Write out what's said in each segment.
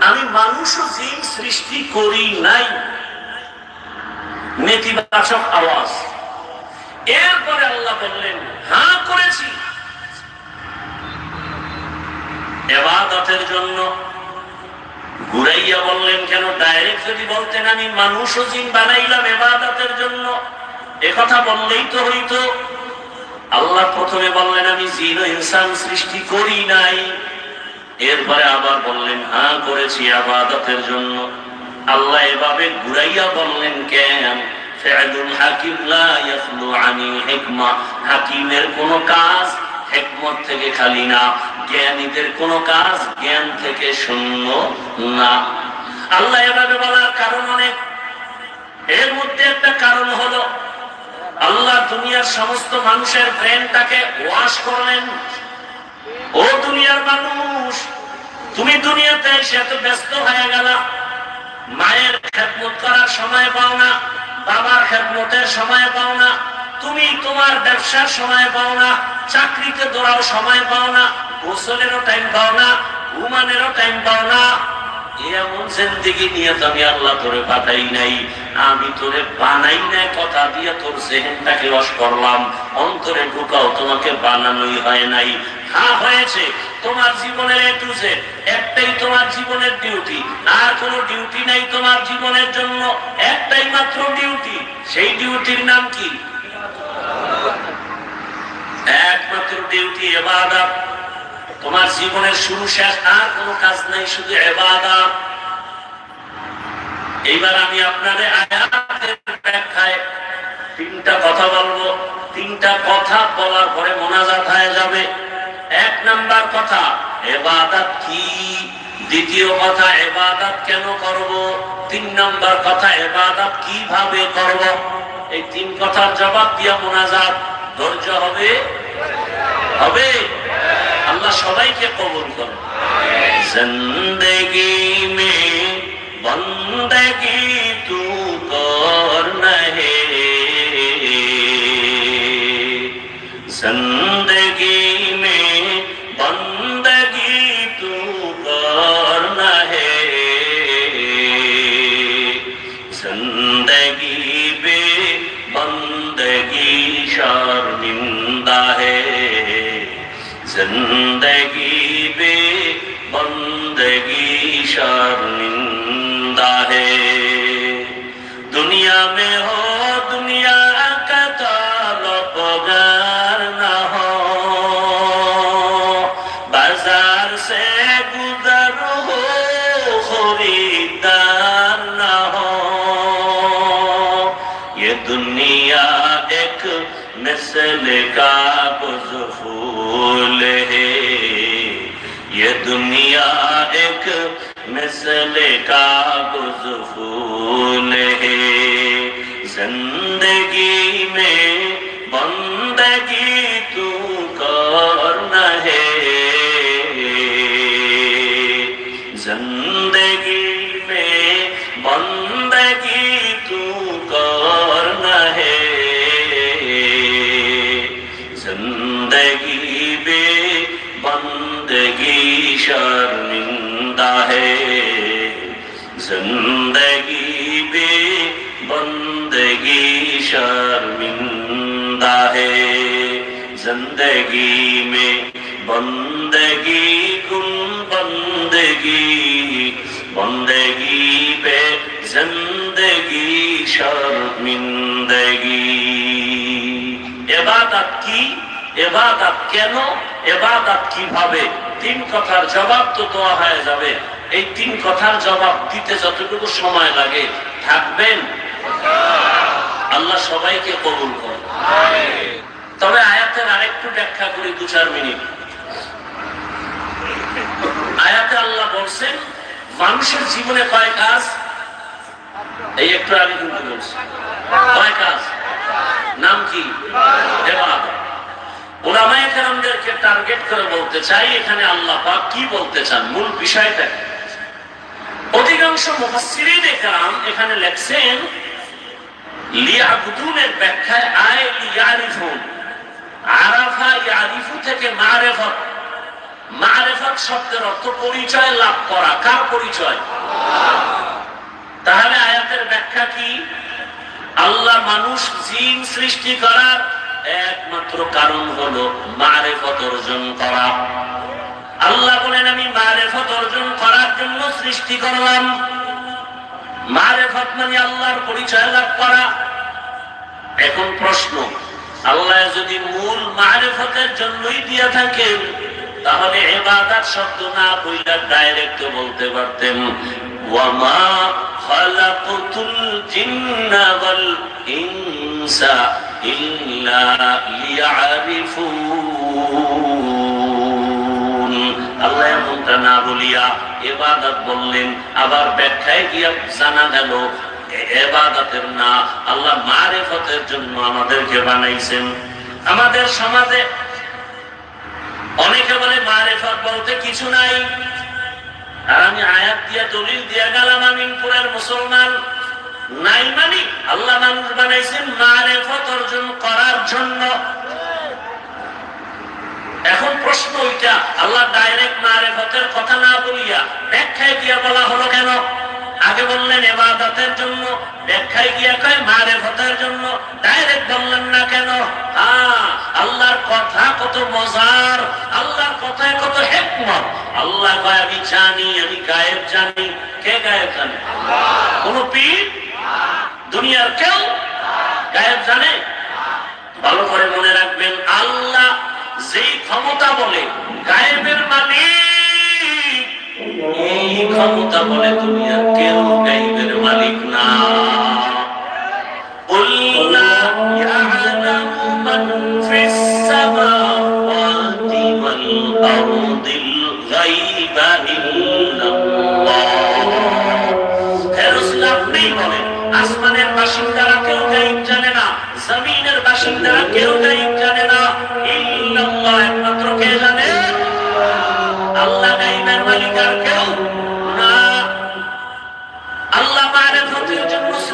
আমি মানুষ জিন সৃষ্টি করি নাই। নেতিবাচক আওয়াজ। এরপরে আল্লাহ বললেন হ্যাঁ করেছি। এবাদতের জন্য ঘুরাইয়া বললেন, কেন? ডাইরেক্ট যদি বলতেন, আমি মানুষ ও জিন বানাইলাম এবাদতের জন্য। কথা বললেই তো হইতো। আল্লাহ প্রথমে বললেন, আমি জিন ও ইনসান সৃষ্টি করি নাই। এরপরে আবার বললেন হ্যাঁ করেছি আবাদতের জন্য। আল্লাহ এভাবে ঘুরাইয়া বললেন, কেন? না। আল্লাহ এভাবে বলার কারণ অনেক। এর মধ্যে একটা কারণ হলো, আল্লাহ দুনিয়ার সমস্ত মানুষের ব্রেনটাকে ওয়াশ করলেন। ও দুনিয়ার মানুষ তুমি দুনিয়াতে এসে এত ব্যস্ত হয়ে গেল। মায়ের খেদমত করার সময় পাও না, বাবার খেদমতের সময় পাও না, তুমি তোমার ব্যবসার সময় পাও না, চাকরিতে দৌড়াও সময় পাও না, গোসলেরও টাইম পাও না, ঘুমানেরও টাইম পাও না। এমন নিয়ে তো আমি আল্লাহ তোরে পাঠাই নাই। আমি তোরে বানাই নাই, কথা দিয়ে তোর রস করলাম। অন্তরে ঢুকাও, তোমাকে বানানোই হয় নাই। হ্যাঁ হয়েছে। তোমার জীবনের একটাই তোমার জীবনের ডিউটি আর কোনো ডিউটি নাই তোমার জীবনের জন্য। একটাই মাত্র ডিউটি সেই ডিউটির নাম কি? একমাত্র ডিউটি এবাদত। তোমার জীবনের শুরু শেষ, আর কোনো কাজ নাই, শুধু এবাদত এইবার আমি আপনাদের ব্যাখ্যায় তিনটা কথা বলব। তিনটা কথা বলার পরে মোনাজাত হয়ে যাবে। এক নাম্বার কথা এবাদত কি? দ্বিতীয় কথা এবাদত কেন করব? তিন নাম্বার কথা এবাদত কীভাবে করব? এই তিন কথার জবাব দিয়া মোনাজাত। ধৈর্য হবে? হবে। আল্লাহ সবাইকে কবর করো জিন্দগি মে বন্দগি তু কর নহে। জিন্দগি মে বন্দে دنیا ایک مثل کا گزفول ہے۔ زندگی میں বন্দগি মে, বন্দগি গুম বন্দগি বন্দগি পে, জিন্দগি শর্মিন্দগি। এবাদাত কি? এবাদাত কেন? এবাদাত কীভাবে? তিন কথার জবাব তো দেওয়া হয়ে যাবে। এই তিন কথার জবাব দিতে যতটুকু সময় লাগে, থাকবেন? আল্লাহ সবাইকে কবুল করেন। তবে আয়াতের আরেকটু ব্যাখ্যা করি দু চার মিনিট। আয়াতে আল্লাহ বলছেন, মানুষের জীবনে কয় কাজ? এই একটু আগে কিন্তু বলছি। কয় কাজ? নাম কি? ওলামায়ে টার্গেট করে বলতে চাই, এখানে আল্লাহ পাক কি বলতে চান? মূল বিষয়টা অধিকাংশ মুফাসসিরিন কেরাম এখানে লেখছেন, লিয়াবুদুনের ব্যাখ্যায় আয় লিয়ারিফুন। শব্দের অর্থ পরিচয় লাভ করা। কার পরিচয়? তাহলে আয়াতের ব্যাখ্যা কি? আল্লাহ মানুষ সৃষ্টি করার একমাত্র কারণ হলো মারেফত অর্জন করা। আল্লাহ বলেন, আমি মারেফত অর্জন করার জন্য সৃষ্টি করলাম। মারেফত মানে আল্লাহর পরিচয় লাভ করা। এখন প্রশ্ন আল্লাহ যদি মূল মারেফতের জন্যই দিয়ে থাকেন, তাহলে এবাদাত শব্দ না বইলা ডাইরেক্ট বলতে পারতেন। ওয়ামা আল্লাহ এমনটা না বলিয়া এবাদত বললেন, আবার ব্যাখ্যায় গিয়া জানা গেল এবাদতের না, আল্লাহ মারেফতের জন্য আমাদেরকে বানাইছেন। আমাদের সমাজে অনেকে বলে মারেফত বলতে কিছু নাই। আর আমি আয়াত দিয়া দলিল দিয়া গেলাম আমিনপুরের মুসলমান। নাই মানি আল্লাহ মানুষ বানাইছেন মারেফত অর্জন করার জন্য। এখন প্রশ্ন ওইটা, আল্লাহ ডাইরেক্ট মারেফতের কথা না বলিয়া ব্যাখ্যায় গিয়া বলা হলো কেন? আগে বললেন এবাদতের জন্য ব্যাখ্যায় গিয়া কয় মারে মারেফতের জন্য ডাইরেক্ট বললেন না কেন? হ্যাঁ আল্লাহর কথা কত মজার আল্লাহর কথায় কত হেকমত। আল্লাহ কয় আমি জানি আমি গায়েব জানি। কে গায়েব জানে? কোন পীর? দুনিয়ার কেউ? গায়েব জানে? ভালো করে মনে রাখবেন আল্লাহ যেই ক্ষমতা বলে গায়েবের মালিক এই ক্ষমতা বলে দুনিয়ার কেউ গায়েবের মালিক না قل لا يعلم من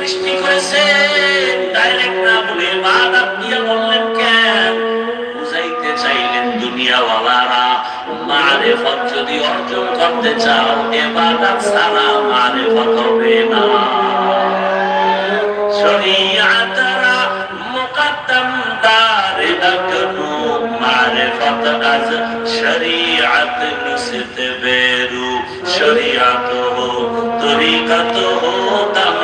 সৃষ্টি করেছেন ডাইরেক্ট না বলে ইবাদত দিয়ে বললেন কেন? বুঝাইতে চাইলেন দুনিয়াওয়ালারা মারেফত যদি অর্জন করতে চাও এবাদত ছাড়া মারেফত হবে না। শরীয়তরা মুকদ্দম দার আকনু মারিফত শরীয়ত হো, তরিকত হো তমামি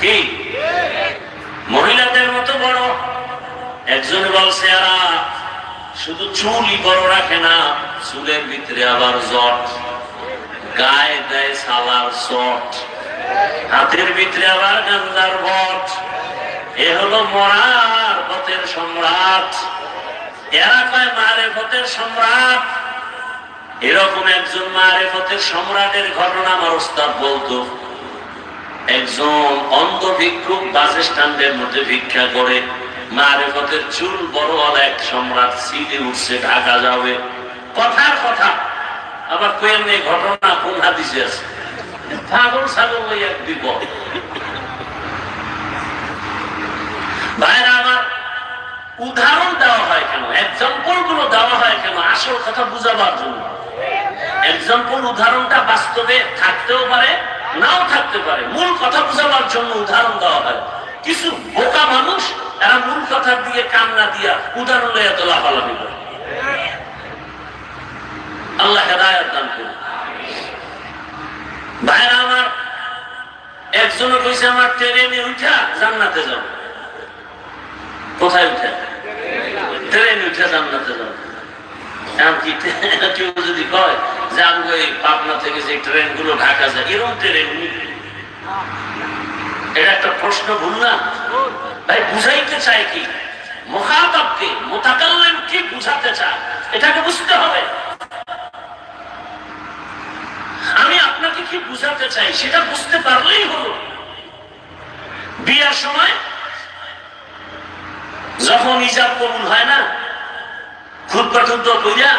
কি? মহিলাদের মতো বড়। একজন বলছে শুধু চুলই বড় রাখে না, চুলের ভিতরে আবার জট। গায়ে দেয় সালার চট হাতের ভিতরে আবার গান্দার বট। এ হলো মরার পথের সম্রাট। এরা কয়, মারে পথের সম্রাট? এরকম একজন মারে পথের সম্রাটের ঘটনা আমার বলতো। একজন অন্ধ ভিক্ষুক বাস স্ট্যান্ডের মধ্যে ভিক্ষা করে। মারেফতের চুল বড়ওয়ালা এক সম্রাট সিটে উঠছে ঢাকা যাবে কথার কথা। আবার কোয়েন ঘটনা কোন হাদিসে আছে? ছাগল ওই এক বিপদ। ভাইরা, আমার উদাহরণ দেওয়া হয় কেন? এক্সাম্পলগুলো দেওয়া হয় কেন? আসল কথা বুঝাবার জন্য। এক্সাম্পল উদাহরণটা বাস্তবে থাকতেও পারে নাও থাকতে পারে। মূল কথা বোঝাবার জন্য উদাহরণ দেওয়া হয়। কিছু বোকা মানুষ, এরা মূল কথা দিয়ে কান্না দিয়া উদাহরণ লইয়া তো লাফালাফি করে আল্লাহ হেদায়ত দান করুন। ভাইরা আমার একজনে কইছে, আমার ট্রেনে উঠা, জান্নাতে যাও। কোথায় উঠে? ট্রেনে উঠে, জান্নাতে যাও। এমনকি কেউ যদি কয় পাবনা থেকে যে ঢাকা যায় এরকম ট্রেন এটা একটা প্রশ্ন, ভুল না? ভাই, বুঝাইতে চায় কি? মোতাকাল্লেম কি বুঝাতে চায়, এটাকে বুঝতে হবে। আমি আপনাকে কি বুঝাতে চাই, সেটা বুঝতে পারলেই হলো। বিয়ার সময় যখন ইজাব কবুল হয় না খুদ্া টুদ্া কইরা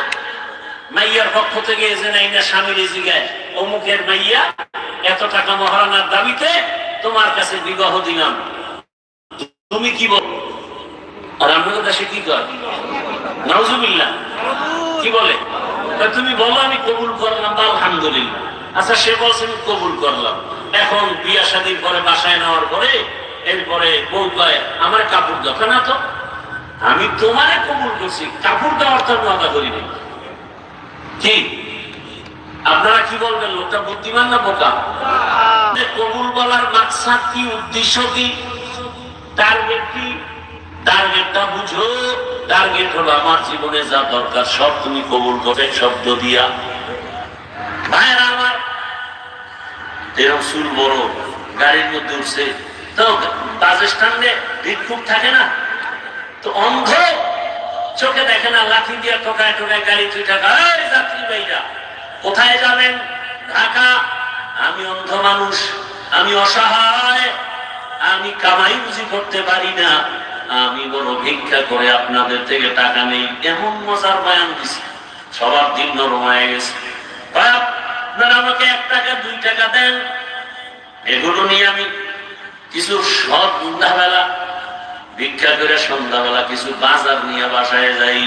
মাইয়ার পক্ষ থেকে এসে নাই না স্বামীর জিগায় অমুকের মাইয়া, এত টাকা মহারানার দাবিতে তোমার কাছে বিবাহ দিলাম। তুমি কি বল আর আমাদের দেশে কি কর নাউজুবিল্লাহ। কি বলে? তুমি বলো, আমি কবুল করলাম বা আলহামদুলিল্লাহ। আচ্ছা সে বলছে, আমি কবুল করলাম। এখন বিয়া শাদীর পরে বাসায় নেওয়ার পরে এরপরে বউ কয়, আমার কাপড় দরকার না তো? আমি তোমারে কবুল করছি। কাপড় দেওয়ার তো আমি আদা করিনি কি আপনারা কি বলবেন লোকটা বুদ্ধিমান না বোকা? কবুল বলার মাকসাদ কি উদ্দেশ্য কি? টার্গেট কি? টার্গেটটা বুঝো। টার্গেট হলো আমার জীবনে যা দরকার সব তুমি কবুল করে শব্দ দিয়া ভাইরা আমার এরকম চুল বড় গাড়ির মধ্যে উঠছে। তো বাস স্ট্যান্ডে ভিক্ষুক থাকে না? তো অন্ধ চোখে দেখে না লাঠি দিয়ে টোকায় টোকায় গাড়ি তুই টাকা যাত্রী ভাইরা কোথায় যাবেন? ঢাকা। আমি অন্ধ মানুষ, আমি অসহায়, আমি কামাই বুঝি করতে পারি না। আমি বড় ভিক্ষা করে আপনাদের থেকে টাকা নেই। এমন মজার বয়ান দিছি, সবার দিন নরম হয়ে গেছে আপনারা আমাকে এক টাকা, দুই টাকা দেন। এগুলো নিয়ে আমি কিছু সব সন্ধ্যাবেলা ভিক্ষা করে সন্ধ্যাবেলা কিছু বাজার নিয়ে বাসায় যাই।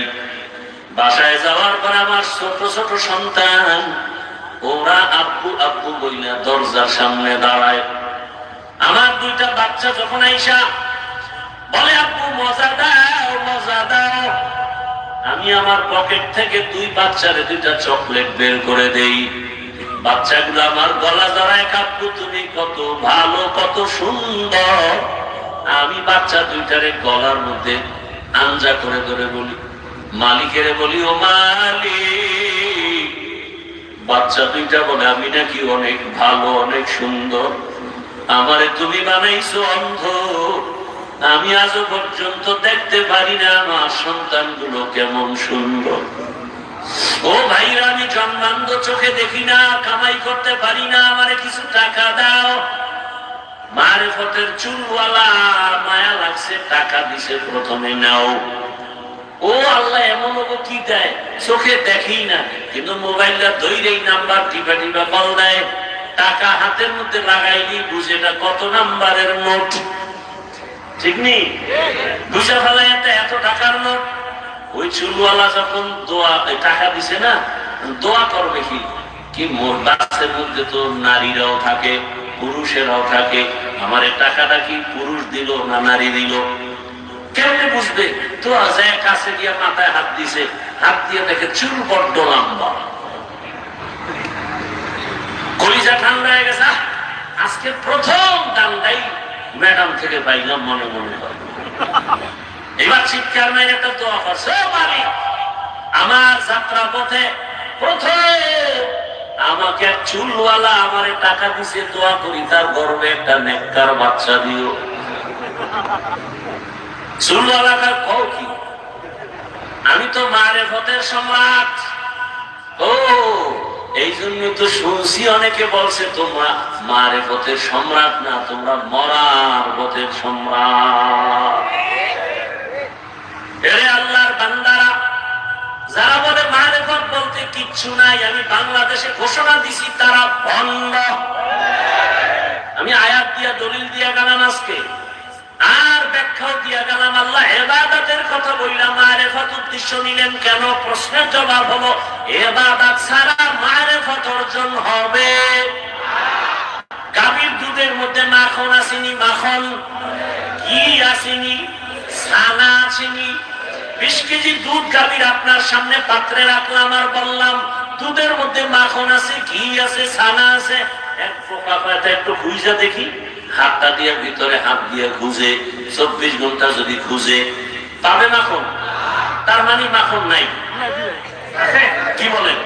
বাসায় যাওয়ার পর আমার ছোট ছোট সন্তান, ওরা আব্বু আব্বু বইলা দরজার সামনে দাঁড়ায়। আমার দুইটা বাচ্চা যখন আইসা বলে, আব্বু, মজা দাও মজা দাও। আমি আমার পকেট থেকে দুই বাচ্চারে দুইটা চকলেট বের করে দেই। বাচ্চাগুলো আমার গলা জড়ায় কাব্বু, তুমি কত ভালো, কত সুন্দর। আমি বাচ্চা দুইটারে গলার মধ্যে আঞ্জা করে ধরে বলি, মালিকের বলি, ও মালিক, বাচ্চা দুইটা বলে আমি নাকি অনেক ভালো, অনেক সুন্দর। আমারে তুমি বানাইছো অন্ধ। আমি আজও পর্যন্ত দেখতে পারি না আমার সন্তানগুলো কেমন সুন্দর। ও ভাইরা, আমি জন্মান্ধ চোখে দেখি না, কামাই করতে পারি না, আমারে কিছু টাকা দাও। মারে ফতের চুলওয়ালা, মায়া লাগছে, টাকা দিছে, প্রথমে নাও। ও আল্লাহ, এমন কি দেয়? চোখে দেখেই না, কিন্তু মোবাইলটা ধৈরেই নাম্বার টিপা টিপা কল দেয়। টাকা হাতের মধ্যে লাগাইলি বুঝে এটা কত নাম্বারের নোট। ঠিক নেই বুঝে ফেলায় এত টাকার নোট? ওই চুলওয়ালা যখন দোয়া টাকা দিছে না, দোয়া করবে কি? কি মোর বাসের মধ্যে তো নারীরাও থাকে। পুরুষেরাও থাকে আমার টাকাটা কি পুরুষ দিল না নারী দিল? কেমনে বুঝবে? তো কাছে গিয়ে মাথায় হাত দিছে, হাত দিয়ে দেখে চুল বড্ড কলিজা ঠান্ডা হয়ে গেছে আজকে প্রথম দান্দাই ম্যাডাম থেকে পাইলাম মনে মনে এবার চিৎকার মেরে একটা দোয়া আমার যাত্রা পথে প্রথম আমাকে এক চুলওয়ালা আমারে টাকা দিছে, দোয়া করি, তার গর্বে একটা নেককার বাচ্চা দিও। চুলওয়ালাটা কও কি? আমি তো মারে পথের সম্রাট। ও, এই জন্য তো শুনছি অনেকে বলছে, তোমরা মারে পথের সম্রাট না, তোমরা মরার পথের সম্রাট। এরে আল্লাহর বান্দারা, যারা বলে মারেফত বলতে কিচ্ছু নাই, আমি বাংলাদেশে আল্লাহ কথা বললাম উদ্দেশ্য নিলেন কেন? প্রশ্নের জবাব হলো ছাড়া মারেফত অর্জন হবে। গাভীর দুধের মধ্যে মাখন আসেনি, মাখন কি আসেনি? ছানা আসেনি। বিশ কেজি দুধ গাভীর আপনার সামনে পাত্রে রাখলাম আর বললাম, দুধের মধ্যে মাখন আছে, ঘি আছে, ছানা আছে। এক একটু খুঁজা দেখি। হাতটা দিয়ে ভিতরে হাত দিয়ে খুঁজে, চব্বিশ ঘণ্টা যদি খুঁজে, পাবে মাখন? তার মানে মাখন নাই। কি বলেন?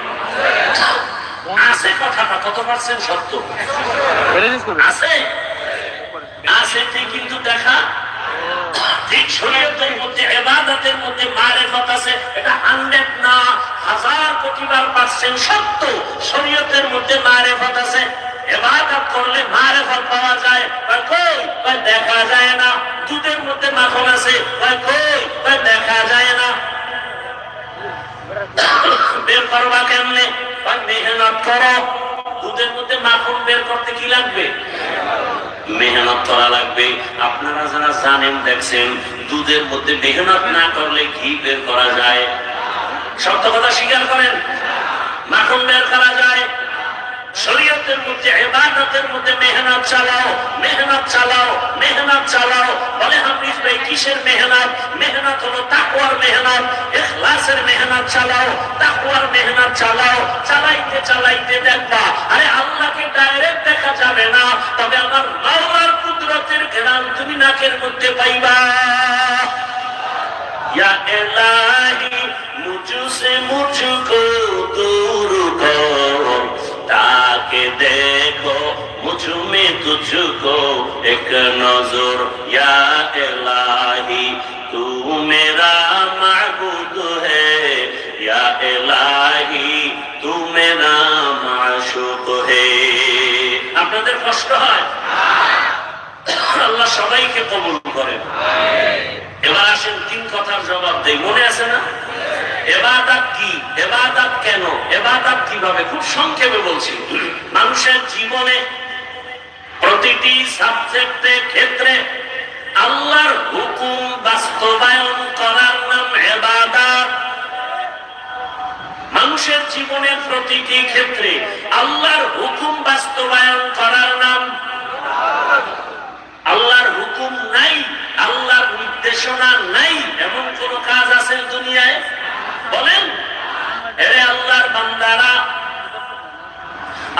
আছে কথাটা কত পার্সেন্ট সত্য? আছে? আছে ঠিক, কিন্তু দেখা, ঠিক শরীয়তের মধ্যে এবাদতের মধ্যে মারেফত আছে, এটা হান্ড্রেড না, হাজার কোটি বার পার্সেন্ট সত্য। শরীয়তের মধ্যে মারেফত আছে এবাদত করলে মারেফত পাওয়া যায়। কই? দেখা যায় না। দুধের মধ্যে মাখন আছে। কই? দেখা যায় না। বের করবা বের করতে কি লাগবে? মেহনত করা লাগবে। আপনারা যারা জানেন, দেখছেন, দুধের মধ্যে মেহনত না করলে ঘি বের করা যায়? সত্য কথা স্বীকার করেন? মাখন বের করা যায়। শরীয়তের মধ্যে এবাদতের মধ্যে মেহনত চালাও মেহনত চালাও মেহনত চালাও। বলে হাফিজ ভাই, কিসের মেহনত? মেহনত হলো তাকুয়ার মেহনত। এখলাসের মেহনত চালাও তাকুয়ার মেহনত চালাও। চালাইতে চালাইতে দেখবা, আরে আল্লাহকে ডাইরেক্ট দেখা যাবে না। তবে আমার মাওলার কুদরতের ঘেরান তুমি নাকের মধ্যে পাইবা। ইয়া এলাহি, মুজু সে মুজু কো তুমি تجھ کو ایک نظر یا الہی تو میرا معبود ہے یا আপনাদের কষ্ট হয়? আল্লাহ সবাইকে কবুল করেন। এবার আসেন তিন কথার জবাব দেয় মনে আছে না? এবাদাত কি? এবাদাত কেন? এবাদাত কীভাবে? খুব সংক্ষেপে বলছি। মানুষের জীবনে প্রতিটি সাবজেক্টে ক্ষেত্রে আল্লাহর হুকুম বাস্তবায়ন করার নাম এবাদাত। মানুষের জীবনের প্রতিটি ক্ষেত্রে আল্লাহর হুকুম বাস্তবায়ন করার নাম আল্লাহর হুকুম নাই, আল্লাহর নির্দেশনা নাই, এমন কোন কাজ আছে দুনিয়ায়? বলেন? এরে আল্লাহর বান্দারা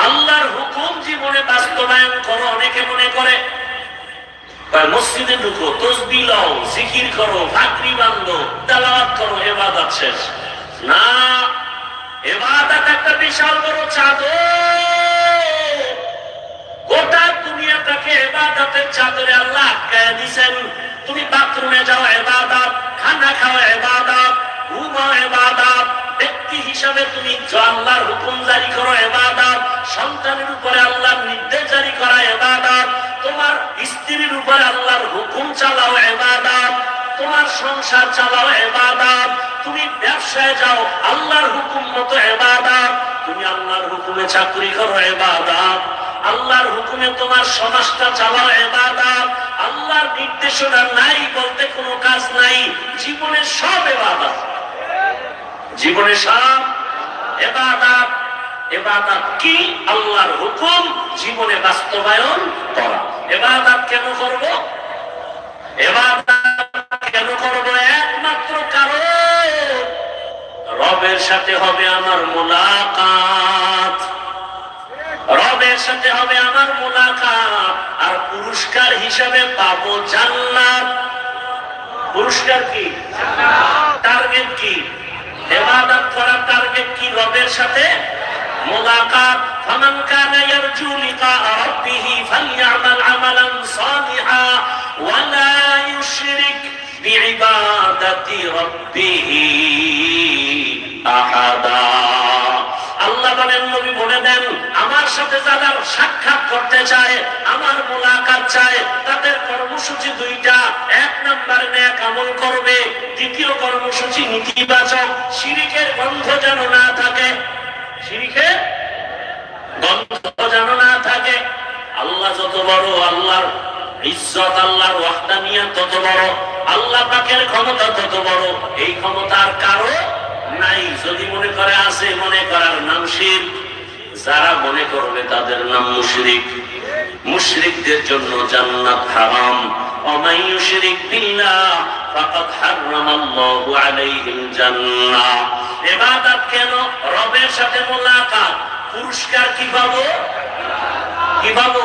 আল্লাহর হুকুম জীবনে বাস্তবায়ন করো, অনেকে মনে করে মসজিদে ঢুকো, তসবি লও, জিকির করো ভাকরি বান্ধো, তেলাওয়াত করো, এবাদত শেষ। না, এবাদত একটা বিশাল বড় চাদর। গোটা দুনিয়াটাকে এবাদতের চাদরে আল্লাহ আটকায় দিছেন। তুমি বাথরুমে যাও, এবাদত, খানা খাও, এবাদত, ঘুমাও, এবাদত ব্যক্তি হিসাবে তুমি আল্লাহর হুকুম জারি করো, এবাদত। সন্তানের উপরে আল্লাহর নির্দেশ জারি করা, এবাদত। তোমার স্ত্রীর উপরে আল্লাহর হুকুম চালাও, এবাদত। তোমার সংসার চালাও, এবাদত। তুমি ব্যবসায় যাও, আল্লাহর হুকুম মতো, এবাদত। তুমি আল্লাহর হুকুমে চাকরি করো, এবাদত। আল্লাহর হুকুমে তোমার সমাজটা চালাও, এবাদত। আল্লাহর নির্দেশনা নাই বলতে কোনো কাজ নাই। জীবনের সব এবাদত। জীবনে সব এবাদত কি? আল্লাহর হুকুম জীবনে বাস্তবায়ন করা। কেন করব? কেন করব? একমাত্র কারণ, রবের সাথে হবে আমার মোলাকাত। রবের সাথে হবে আমার মোলাকাত। আর পুরস্কার হিসাবে পাবো জান্নাত। পুরস্কার কি? টার্গেট কি? এবাদত করার টার্গেট কি রবের সাথে মোলাকাত فمن كان يرجو لقاء ربه فليعمل عملا صالحا ولا يشرك بعبادة ربه أحدا আল্লাহ বলেন নবী বলে দেন আমার সাথে যারা সাক্ষাৎ করতে চায় আমার মোলাকাত চায় তাদের কর্মসূচি দুইটা এক ন্যাক আমল করবে, দ্বিতীয় কর্মসূচি নীতিবাচক, শিরিকের গন্ধ যেন না থাকে। শিরিকের গন্ধ যেন না থাকে। আল্লাহ যত বড়, আল্লাহর ইজ্জত, আল্লাহর ওয়াহদানিয়া তত বড়, আল্লাহ পাকের ক্ষমতা তত বড়। এই ক্ষমতার কারও নাই। যদি মনে করে আছে, মনে করার নাম শির। যারা মনে করবে, তাদের নাম মুশরিক। মুশরিকদের জন্য জান্নাত হারাম। ومن يشرك بالله فقد حرم الله عليه الجنة এবাদাত কেন রবের সাথে মোলাকাত পুরস্কার কি পাবো কি পাবো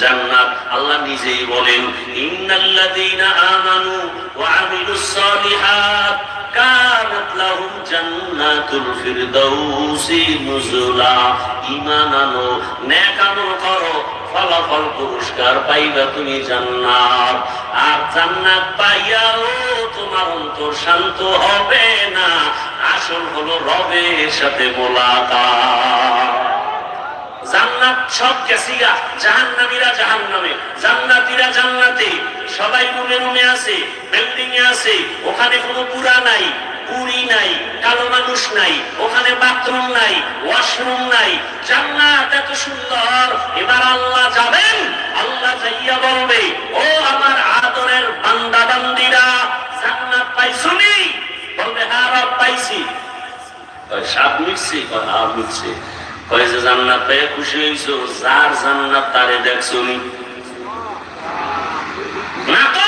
জান্নাত আল্লাহ নিজেই বলেন ইন্নাল্লাযীনা আমানু ওয়া আমিলুস সালিহাত কানাত লাহুম ফলাফল পুরস্কার পাইবা তুমি জান্নাত। আর জান্নাত পাইয়াও তোমার অন্তর শান্ত হবে না। আসল হলো রবের সাথে মোলাকাত। জান্নাত সব জাহান্নামীরা জাহান্নামে, জান্নাতীরা জান্নাতে। সবাই রুমে রুমে আছে, বিল্ডিং এ আছে, ওখানে কোনো পুরা নাই। পুরি নাই, কালো মানুষ নাই, ওখানে বাথরুম নাই ওয়াশরুম নাই। জান্নাত এত সুন্দর, এবার আল্লাহ যাবেন, আল্লাহ যাইয়া বলবে, ও আমার আদরের বান্দা বান্দিরা জান্নাত পাইছুনি বলবে হ্যাঁ রব পাইছি। সাপ মিটছে? হাফ মিটছে। কয়, যে জান্নাত পেয়ে খুশি হয়েছো যার জান্নাত তারে দেখছ না তো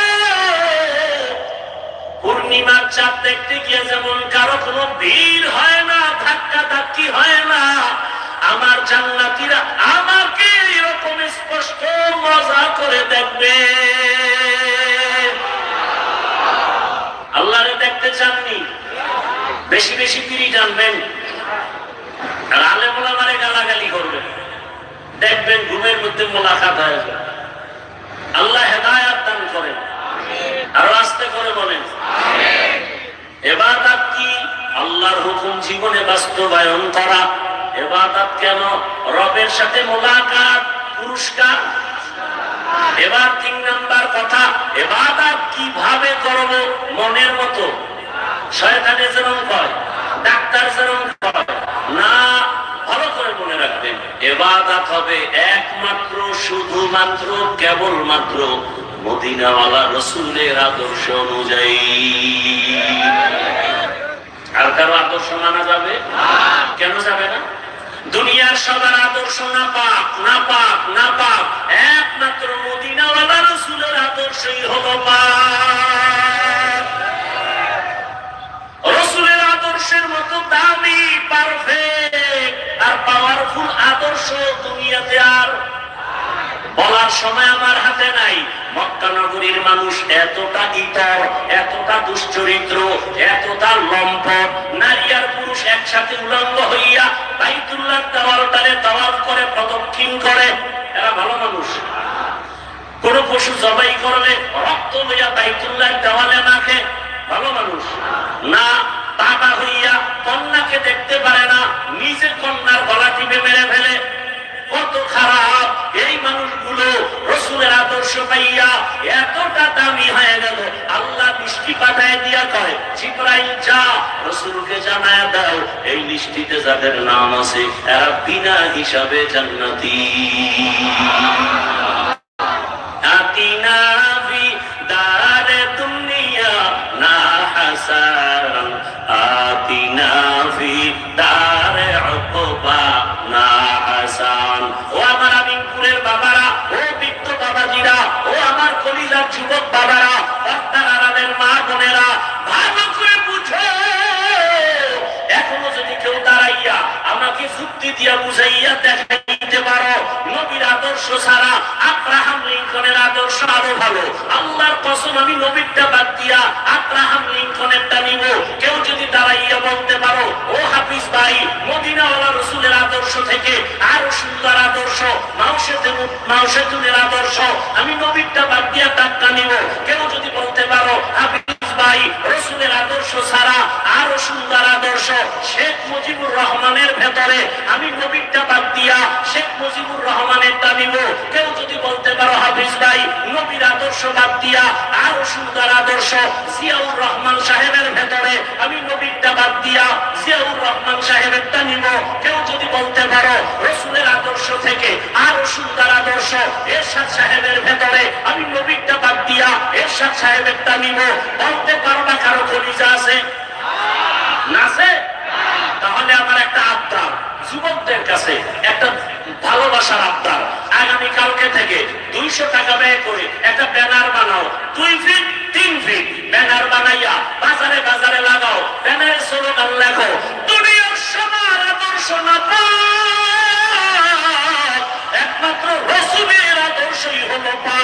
পূর্ণিমার চাঁদ দেখতে গিয়ে যেমন কারও কোনো ভিড় হয় না ধাক্কা ধাক্কি হয় না, আমার জান্নাতিরা আমাকে এরকম স্পষ্ট মজা করে দেখবে আল্লাহরে দেখতে চাননি বেশি বেশি পিড়ি টানবেন আর আলেম ওলামারে গালাগালি করবেন দেখবেন ঘুমের মধ্যে মোলাকাত হয়ে যায় আল্লাহ হেদায়াত দান করেন আর আস্তে করে বলেন এবাদাত কি আল্লাহর হুকুম জীবনে বাস্তবায়ন করা এবাদাত কেন? রবের সাথে মোলাকাত, পুরস্কার? এবার তিন নাম্বার কথা, এবাদাত কীভাবে করব মনের মতো? শয়তানে যেরকম কয়, ডাক্তার যেরকম কয়। না, ভালো করে মনে রাখবেন, এবাদাত হবে একমাত্র, শুধুমাত্র, কেবলমাত্র মদিনাওয়ালা রসুলের আদর্শ অনুযায়ী। আর কারও আদর্শ মানা যাবে? কেন যাবে না? দুনিয়ার সবার আদর্শ না পাক না পাক না পাক। একমাত্র মদিনাওয়ালা রসুলের আদর্শই হলো রসুলের আদর্শের মতো দামি পারফেক্ট আর পাওয়ারফুল আদর্শ দুনিয়াতে আর বলার সময় আমার হাতে নাই। মক্কা নগরীর মানুষ এতটা ইতর, এতটা দুশ্চরিত্র, এতটা লম্পট, নারী আর পুরুষ একসাথে উলঙ্গ হইয়া বাইতুল্লাহ দেওয়ালটারে তাওয়াফ করে প্রদক্ষিণ করে। এরা ভালো মানুষ। কোন পশু জবাই করলে রক্ত লইয়া বাইতুল্লাহ দেওয়ালে মাখে ভালো মানুষ না বাবা হইয়া কন্যাকে দেখতে পারে না নিজের কন্যার গলা টিপে মেরে ফেলে কত খারাপ এই মানুষগুলো রসুলের আদর্শ পাইয়া এতটা দামি হয়ে গেল আল্লাহ বৃষ্টি পাঠায় দিয়া কয় জিব্রাইল যা রসুলকে জানায় দাও এই লিস্টিতে যাদের নাম আছে এরা বিনা হিসাবে জান্নাতি। আতিনা আমাকে যুক্তি দিয়া বুঝাইয়া দেখাইতে পারো, নবীর আদর্শ ছাড়া আব্রাহাম লিঙ্কনের আদর্শ আরও ভালো। আল্লাহর কসম, আমি নবীরটা বাদ দিয়া আব্রাহাম লিঙ্কনেরটা নিব। কেউ যদি দাঁড়াইয়া বলতে পারো, ও হাফিজ ভাই, মদিনাওয়ালা রসুলের আদর্শ থেকে আরও সুন্দর আদর্শ মাউসেতুনের আদর্শ, আমি নবীরটা বাদ দিয়া তারটা নিব। কেউ যদি বলতে পারো, হাফিজ ভাই রসুলের আদর্শ ছাড়া আরও সুন্দর আদর্শ শেখ মুজিবুর রহমানের ভেতরে আমি নবীরটা বাদ দিয়া শেখ মুজিবুর রহমানের নিব। কেউ যদি বলতে পারো, হাফিজ ভাই, নবীর আদর্শ বাদ দিয়া আরও সুন্দর আদর্শ জিয়াউর রহমান সাহেবের ভেতরে আমি নবীরটা বাদ দিয়া জিয়াউর রহমান সাহেবেরটা নিব। কেউ যদি বলতে পারো, রসুলের আদর্শ থেকে আরও সুন্দর আদর্শ এরশাদ সাহেবের ভেতরে। আমি নবীরটা বাদ দিয়া এরশাদ সাহেবেরটা নিব। বলতে পারো না কারও কলিজা আছে? তাহলে আমার একটা আবদার যুবকদের কাছে, একটা ভালোবাসার আবদার। আগামী কালকে থেকে দুইশো টাকা ব্যয় করে একটা ব্যানার বানাও। দুই ফিট, তিন ফিট ব্যানার বানাইয়া বাজারে বাজারে লাগাও। ব্যানারের স্লোগান লেখো, দুনিয়ার সোনার আদর্শ না পাও একমাত্র রসুলের আদর্শই হলো পা।